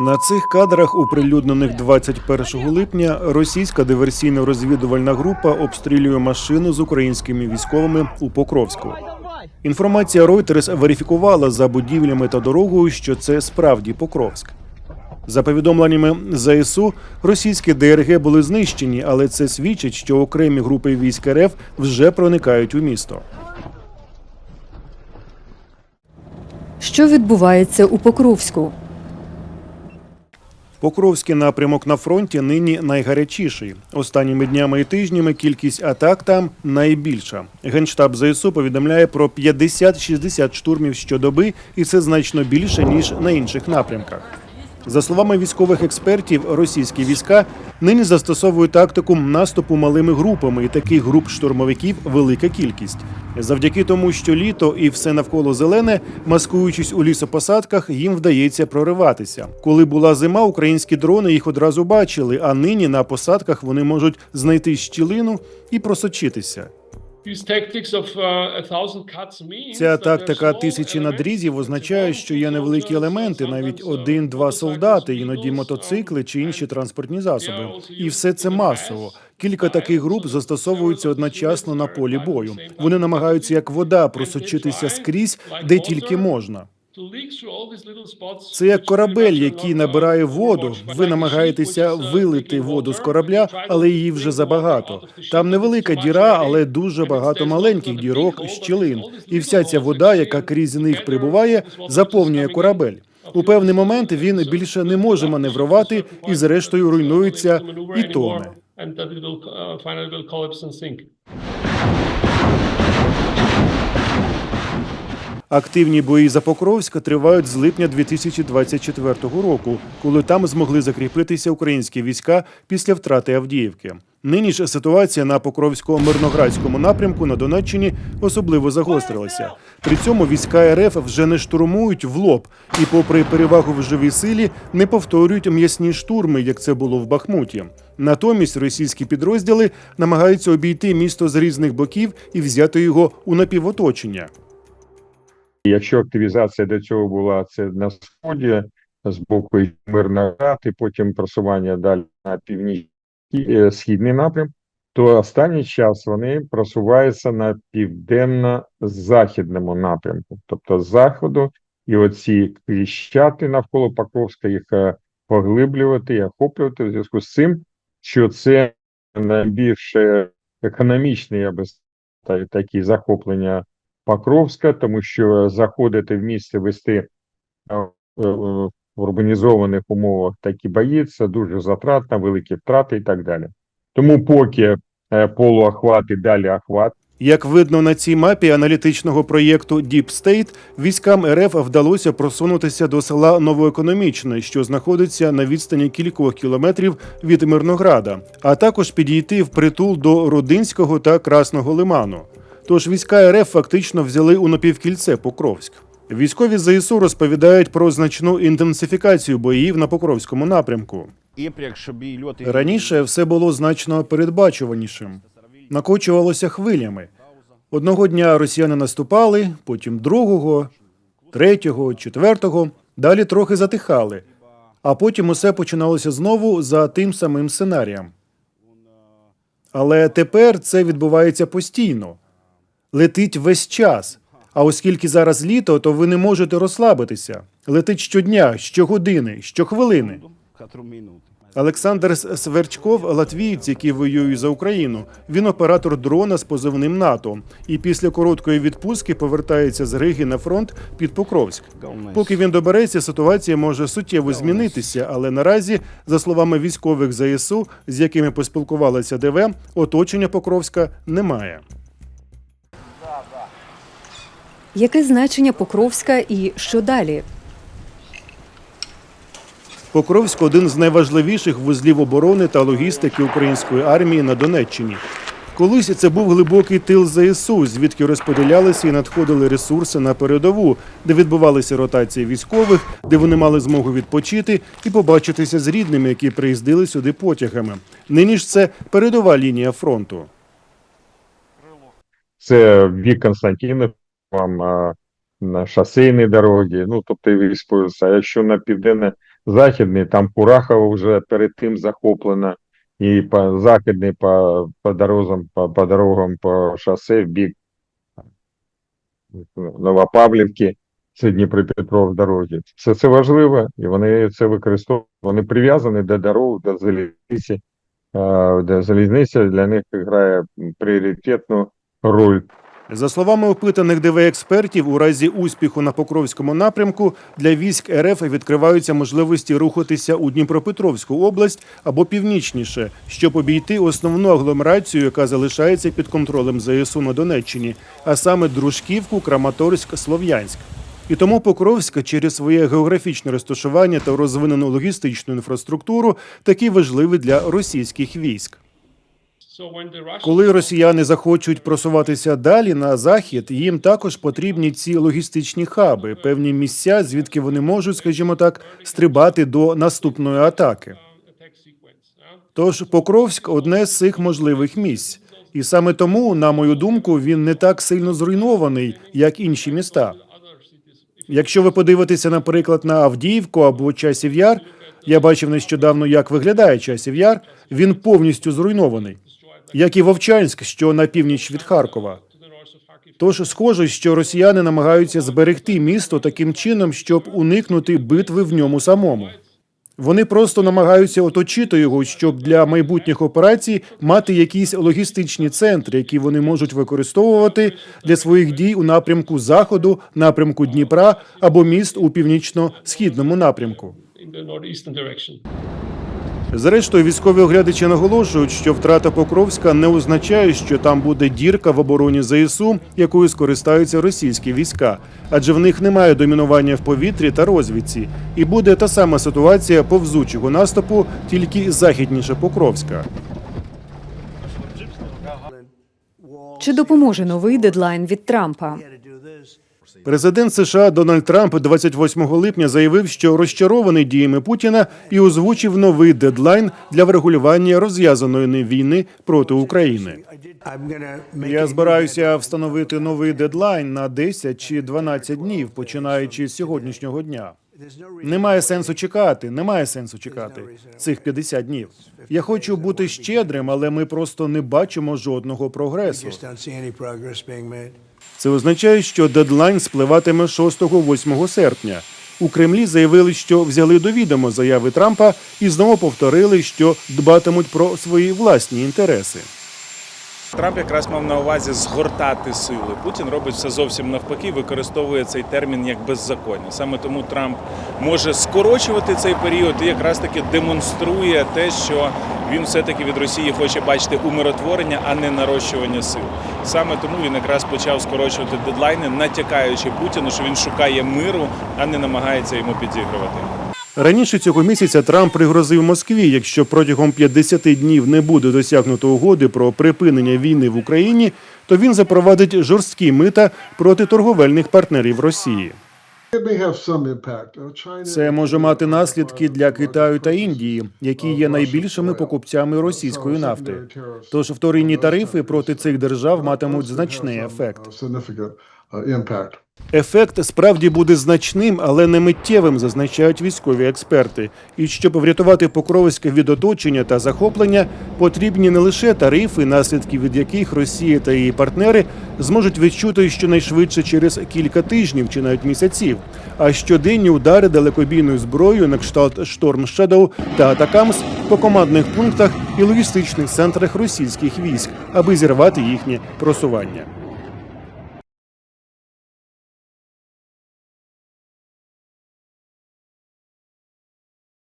На цих кадрах, оприлюднених 21 липня, російська диверсійно-розвідувальна група обстрілює машину з українськими військовими у Покровську. Інформація Reuters верифікувала за будівлями та дорогою, що це справді Покровськ. За повідомленнями ЗСУ, російські ДРГ були знищені, але це свідчить, що окремі групи військ РФ вже проникають у місто. Що відбувається у Покровську? Покровський напрямок на фронті нині найгарячіший. Останніми днями і тижнями кількість атак там найбільша. Генштаб ЗСУ повідомляє про 50-60 штурмів щодоби, і це значно більше ніж на інших напрямках. За словами військових експертів, російські війська нині застосовують тактику наступу малими групами, і таких груп штурмовиків велика кількість. Завдяки тому, що літо і все навколо зелене, маскуючись у лісопосадках, їм вдається прориватися. Коли була зима, українські дрони їх одразу бачили, а нині на посадках вони можуть знайти щілину і просочитися. Ця тактика тисячі надрізів означає, що є невеликі елементи, навіть один-два солдати, іноді мотоцикли чи інші транспортні засоби. І все це масово. Кілька таких груп застосовуються одночасно на полі бою. Вони намагаються як вода просочитися скрізь, де тільки можна. Це як корабель, який набирає воду. Ви намагаєтеся вилити воду з корабля, але її вже забагато. Там невелика діра, але дуже багато маленьких дірок, щілин. І вся ця вода, яка крізь них прибуває, заповнює корабель. У певний момент він більше не може маневрувати і, зрештою, руйнується і тоне. Активні бої за Покровська тривають з липня 2024 року, коли там змогли закріпитися українські війська після втрати Авдіївки. Нині ж ситуація на Покровсько-Мирноградському напрямку на Донеччині особливо загострилася. При цьому війська РФ вже не штурмують в лоб і, попри перевагу в живій силі, не повторюють м'ясні штурми, як це було в Бахмуті. Натомість російські підрозділи намагаються обійти місто з різних боків і взяти його у напівоточення. Якщо активізація до цього була це на сході з боку Мирноград, і потім просування далі на північний е, східний напрям, то останній час вони просуваються на південно-західному напрямку, тобто з заходу, і оці кріщати навколо Покровська їх е, поглиблювати і охоплювати в зв'язку з цим, що це найбільше економічний, я би сказав, такі захоплення Покровська, тому що заходити в місце вести е, е, в урбанізованих умовах такі бої, це дуже затратно, великі втрати і так далі. Тому поки е, полуохват і далі охват, Як видно на цій мапі аналітичного проєкту Deep State, військам РФ вдалося просунутися до села Новоекономічне, що знаходиться на відстані кількох кілометрів від Мирнограда, а також підійти в притул до Родинського та Красного Лиману. Тож війська РФ фактично взяли у напівкільце Покровськ. Військові ЗСУ розповідають про значну інтенсифікацію боїв на Покровському напрямку. Раніше все було значно передбачуванішим, накочувалося хвилями. Одного дня росіяни наступали, потім другого, третього, четвертого, далі трохи затихали, а потім усе починалося знову за тим самим сценарієм. Але тепер це відбувається постійно, летить весь час. А оскільки зараз літо, то ви не можете розслабитися. Летить щодня, щогодини, щохвилини. Олександр Сверчков, латвієць, який воює за Україну. Він оператор дрона з позивним НАТО. І після короткої відпустки повертається з Риги на фронт під Покровськ. Поки він добереться, ситуація може суттєво змінитися, але наразі, за словами військових ЗСУ, з якими поспілкувалася ДВ, оточення Покровська немає. Яке значення Покровська і що далі? Покровськ один з найважливіших вузлів оборони та логістики української армії на Донеччині. Колись це був глибокий тил ЗСУ, звідки розподілялися і надходили ресурси на передову, де відбувалися ротації військових, де вони мали змогу відпочити і побачитися з рідними, які приїздили сюди потягами. Нині ж це передова лінія фронту. це Вік Константинов, вам на шосейній дорогі, ну тобто і військові. А якщо на південне західний, там Курахово вже перед тим захоплено, і по західний по, по дорогам, по, по дорогам по шосе в бік Новопавлівки, це Дніпропетров дороги. Все це важливо, і вони це використовують. Вони прив'язані до дорог, до залізниці. Залізниця для них грає пріоритетну роль. За словами опитаних ДВ експертів, у разі успіху на Покровському напрямку для військ РФ відкриваються можливості рухатися у Дніпропетровську область або північніше, щоб обійти основну агломерацію, яка залишається під контролем ЗСУ на Донеччині, а саме Дружківку, Краматорськ, Слов'янськ. І тому Покровська через своє географічне розташування та розвинену логістичну інфраструктуру такий важливий для російських військ. Коли росіяни захочуть просуватися далі на захід, їм також потрібні ці логістичні хаби, певні місця, звідки вони можуть, скажімо так, стрибати до наступної атаки. Тож Покровськ одне з цих можливих місць. І саме тому, на мою думку, він не так сильно зруйнований, як інші міста. Якщо ви подивитеся, наприклад, на Авдіївку або Часів Яр, я бачив нещодавно, як виглядає Часів Яр, він повністю зруйнований, як і Вовчанськ, що на північ від Харкова. Тож схоже, що росіяни намагаються зберегти місто таким чином, щоб уникнути битви в ньому самому. Вони просто намагаються оточити його, щоб для майбутніх операцій мати якісь логістичні центри, які вони можуть використовувати для своїх дій у напрямку заходу, напрямку Дніпра або міст у північно-східному напрямку. Зрештою, військові оглядачі наголошують, що втрата Покровська не означає, що там буде дірка в обороні ЗСУ, якою скористаються російські війська, адже в них немає домінування в повітрі та розвідці, і буде та сама ситуація повзучого наступу, тільки західніше Покровська. Чи допоможе новий дедлайн від Трампа? Президент США Дональд Трамп 28 липня заявив, що розчарований діями Путіна і озвучив новий дедлайн для врегулювання розв'язаної ним війни проти України. Я збираюся встановити новий дедлайн на 10 чи 12 днів, починаючи з сьогоднішнього дня. Немає сенсу чекати, немає сенсу чекати цих 50 днів. Я хочу бути щедрим, але ми просто не бачимо жодного прогресу. Це означає, що дедлайн спливатиме 6-8 серпня. У Кремлі заявили, що взяли до відома заяви Трампа і знову повторили, що дбатимуть про свої власні інтереси. Трамп якраз мав на увазі згортати сили. Путін робить все зовсім навпаки, використовує цей термін як беззаконня. Саме тому Трамп може скорочувати цей період і якраз таки демонструє те, що він все-таки від Росії хоче бачити умиротворення, а не нарощування сил. Саме тому він якраз почав скорочувати дедлайни, натякаючи Путіну, що він шукає миру, а не намагається йому підігрувати. Раніше цього місяця Трамп пригрозив Москві, якщо протягом 50 днів не буде досягнуто угоди про припинення війни в Україні, то він запровадить жорсткі мита проти торговельних партнерів Росії. Uh, Це може мати наслідки для Китаю та Індії, які є найбільшими покупцями російської нафти. Тож вторинні тарифи проти цих держав матимуть значний ефект. Ефект справді буде значним, але не миттєвим, зазначають військові експерти. І щоб врятувати Покровське від оточення та захоплення, потрібні не лише тарифи, наслідки від яких Росія та її партнери зможуть відчути щонайшвидше через кілька тижнів чи навіть місяців, а щоденні удари далекобійною зброєю на кшталт Storm Shadow та Атакамс по командних пунктах і логістичних центрах російських військ, аби зірвати їхнє просування.